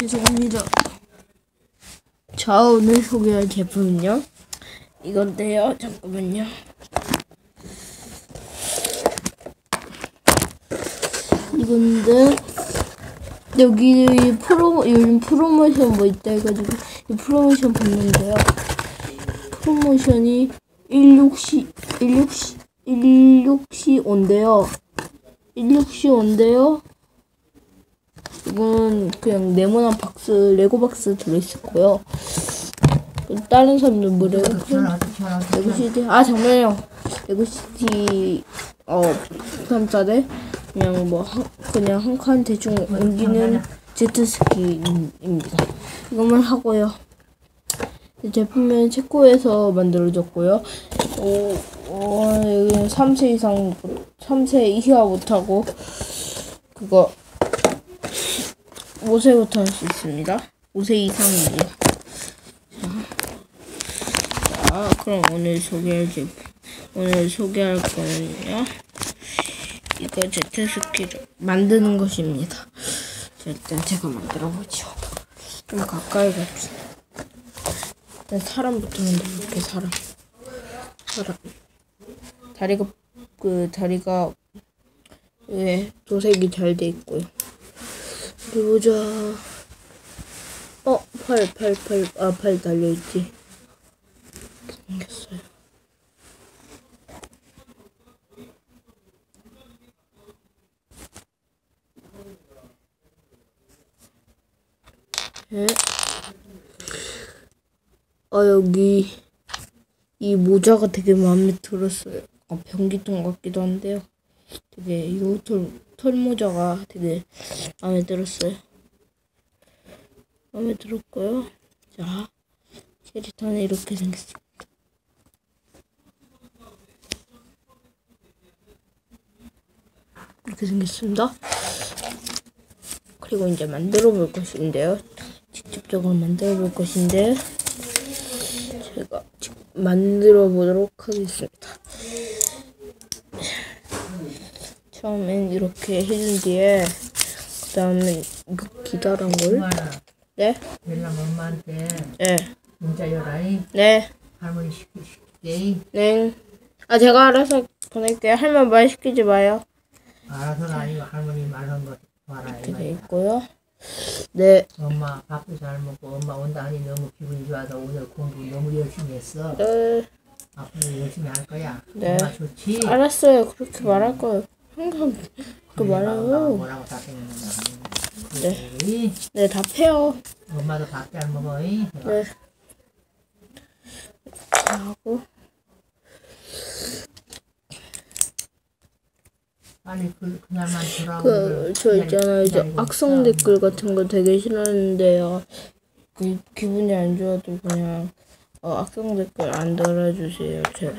죄송합니다. 자, 오늘 소개할 제품은요. 이건데요. 잠깐만요. 이건데 여기 이 프로 요즘 프로모션 뭐 있다 해가지고 이 프로모션 봤는데요. 프로모션이 16시 16시 16시 온대요. 16시 온대요. 이건 그냥 네모난 박스 레고 박스 들어있을 거요. 다른 사람들 무료 전화 전화 레고 시티 아 잠깐만요. 레고 시티 어 3짜리 그냥 뭐 한, 그냥 한 칸 대충 옮기는 제트스키입니다. 이것만 하고요. 이 제품은 체코에서 만들어졌고요. 오, 어, 여기는 3세 이상 3세 이하 못하고 그거 5세부터 할 수 있습니다. 5세 이상이에요. 자, 자, 그럼 오늘 소개할 제품 오늘 소개할 거는요. 이거 제트스키를 만드는 것입니다. 자, 일단 제가 만들어 보죠. 좀 가까이 갑시다. 일단 사람부터 만들어볼게 사람. 사람. 다리가 그 다리가 왜 도색이 잘 돼 있고요. 어디 보자. 어, 팔, 팔, 팔, 아, 팔 달려있지. 생겼어요. 네. 아, 여기, 이 모자가 되게 마음에 들었어요. 아, 변기통 같기도 한데요. 되게, 이 털, 털 모자가 되게 마음에 들었어요. 마음에 들었고요. 자, 캐릭터는 이렇게 생겼습니다. 이렇게 생겼습니다. 그리고 이제 만들어 볼 것인데요. 직접적으로 만들어 볼 것인데, 제가 직- 만들어 보도록 하겠습니다. 처음엔 이렇게 해준 뒤에, 그 다음에 기다란 걸, 네? 연락 엄마한테 네, 문자 열라이 네, 할머니 시키 시키게 네. 아, 제가 알아서 보낼게요. 할머니 말 시키지 마요. 알아서는 아니고 할머니 말한 거이 이렇게. 있고요. 네, 엄마 밥도 잘 먹고 엄마 온다 하니 너무 기분이 좋아서 오늘 공부 너무 열심히 했어 네. 앞으로 열심히 할 거야 네. 엄마 좋지 알았어요. 그렇게 말할 거예요. 항상 그래, 나하고 말해요. 뭐라고 답했는데 네. 그래. 네, 답해요. 엄마도 밥잘 먹어 이. 네. 하고 빨리 그, 그날만 돌아오고 그 저 있잖아요. 저 악성 댓글 같은 거 되게 싫어하는데요. 그 기분이 안 좋아도 그냥 어, 악성 댓글 안 달아주세요. 제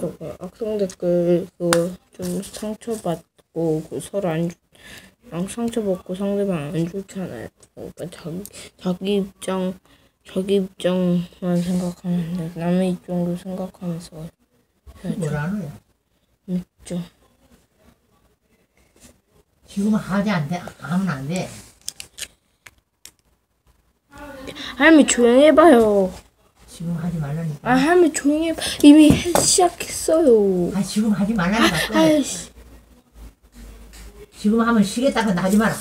저거 악성 댓글 그거 좀 상처받고 그안 좋- 랑 상처받고 상대방 안 좋잖아요. 그러니까 자기 자기 입장 자기 입장만 생각하면 돼. 남의 입장도 생각하면서. 뭐라는 있죠. 지금 하지 안 돼 하면 안 돼 할미 조용히 해봐요. 지금 하지 말라니까 아, 할미 조용히. 이미 해, 시작했어요. 아 지금 하지 말라니까 또. 아이씨. 지금 하면 쉬겠다고 하지 마라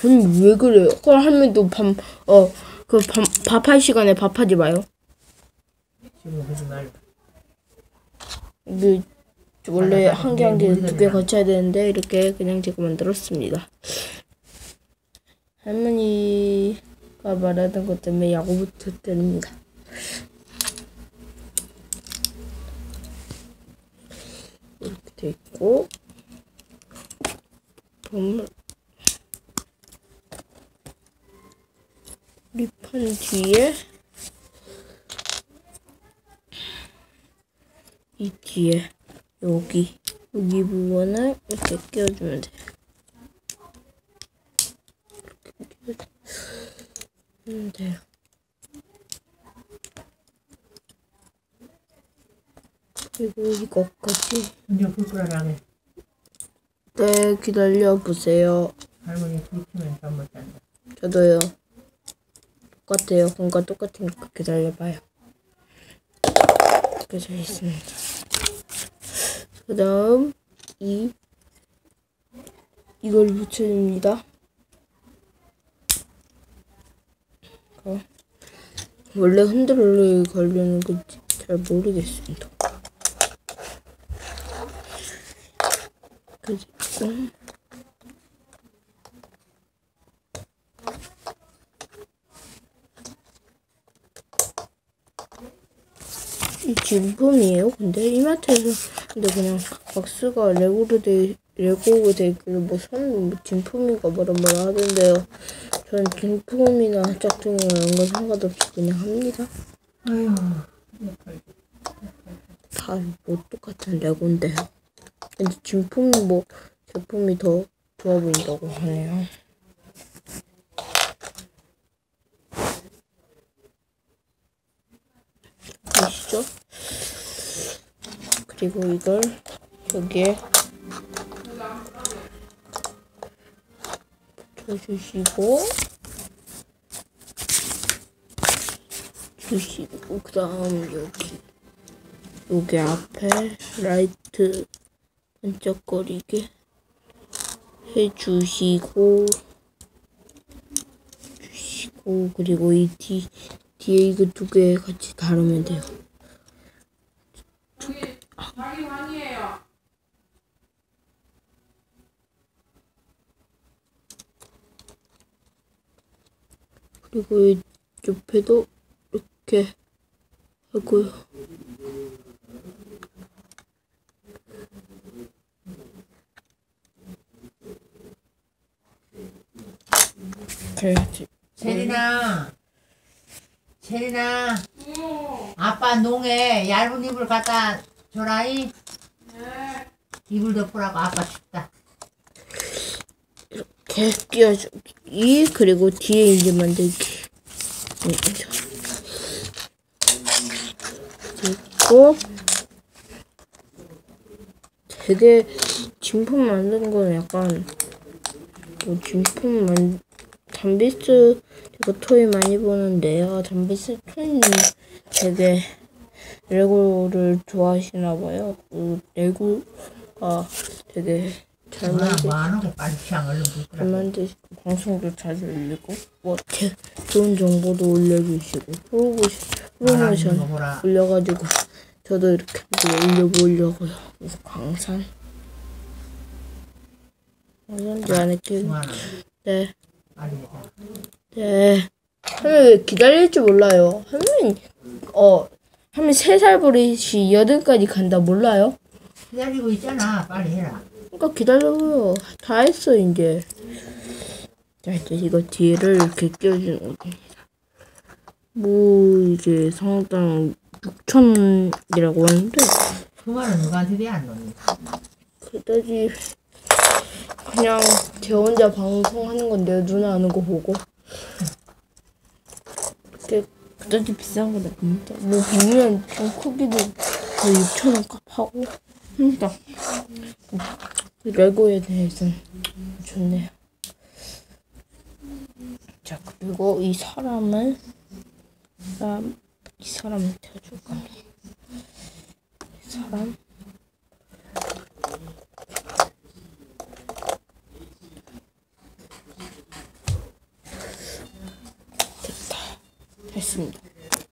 할미 왜 그래요? 그럼 할미도 밤, 어, 그 밤, 밥할 시간에 밥하지 마요. 지금 하지 말라 이게 원래 한 개 한 개 두 개 거쳐야 되는데 이렇게 그냥 제가 만들었습니다. 할머니 가 말하는 것 때문에 야구부터 때립니다. 이렇게 돼 있고 보물 리판 뒤에 이 뒤에 여기 여기 부분을 이렇게 끼워주면 돼요. 이렇게 끼워주면 돼요. 그리고 이것까지 이제 불 끄라고 해네 기다려 보세요. 할머니 불 켜면 좀 저도요. 똑같아요. 뭔가 똑같으니까 기다려봐요. 그래서 있습니다. 그 다음, 이, 이걸 붙여줍니다. 어. 원래 흔들을 걸리는 건지 잘 모르겠습니다. 그리고, 이 진품이에요. 근데 이마트에서 근데 그냥 박스가 레고로 돼 돼 있길래 뭐 사는 뭐 진품인가 뭐라 뭐라 하던데요. 전 진품이나 짝퉁이나 이런 건 상관없이 그냥 합니다. 아유, 다뭐 똑같은 레고인데요. 근데 진품이 뭐 제품이 더 좋아 보인다고 하네요. 보시죠? 그리고 이걸 여기에 붙여 주시고 주시고 그 다음 여기 여기 앞에 라이트 반짝거리게 해주시고 주시고 그리고 이 뒤, 뒤에 이거 두 개 같이 다루면 돼요. 자기 방이에요. 그리고 이 옆에도 이렇게 하고요. 그래야지. 체리나, 체리나, 아빠 농에 얇은 이불 갖다 줘라이. 이불 덮으라고 아빠 춥다. 이렇게 끼워주기 그리고 뒤에 이제 만들기. 음, 그리고 되게 진품 만드는 거는 약간 뭐 진품 만 잠비스 이거 토이 많이 보는데요. 잠비스 토이는 되게 레고를 좋아하시나 봐요. 그 레고가 되게 잘 만들 뭐 하는 거 잘. 만드시고 방송도 자주 올리고 뭐 제, 좋은 정보도 올려주시고 프로모션. 올려가지고 저도 이렇게 한번 올려보려고요. 그래서 광산 광산지 안 했지? 중하나 네. 네. 하면 왜 기다릴 줄 몰라요. 하면 어 하면 세 살 버릇이 여든까지 간다 몰라요? 기다리고 있잖아. 빨리 해라. 그러니까 기다려요. 다 했어 이제. 자 이제 이거 뒤를 이렇게 끼워주는 겁니다. 뭐 이제 상당 6천 원이라고 하는데 그 말은 누구한테 돼안 넣니? 그다지 그냥 제 혼자 방송하는 건데 누나 하는 거 보고 그게 그다지 비싼 건 아닙니다. 뭐 보면 좀 크기도 거의 6천 원 값 하고 합니다. 레고에 대해서는 좋네요. 자 그리고 이 사람을 사람 이 사람을 태워줄 겁니다. 이 사람 됐다. 됐습니다.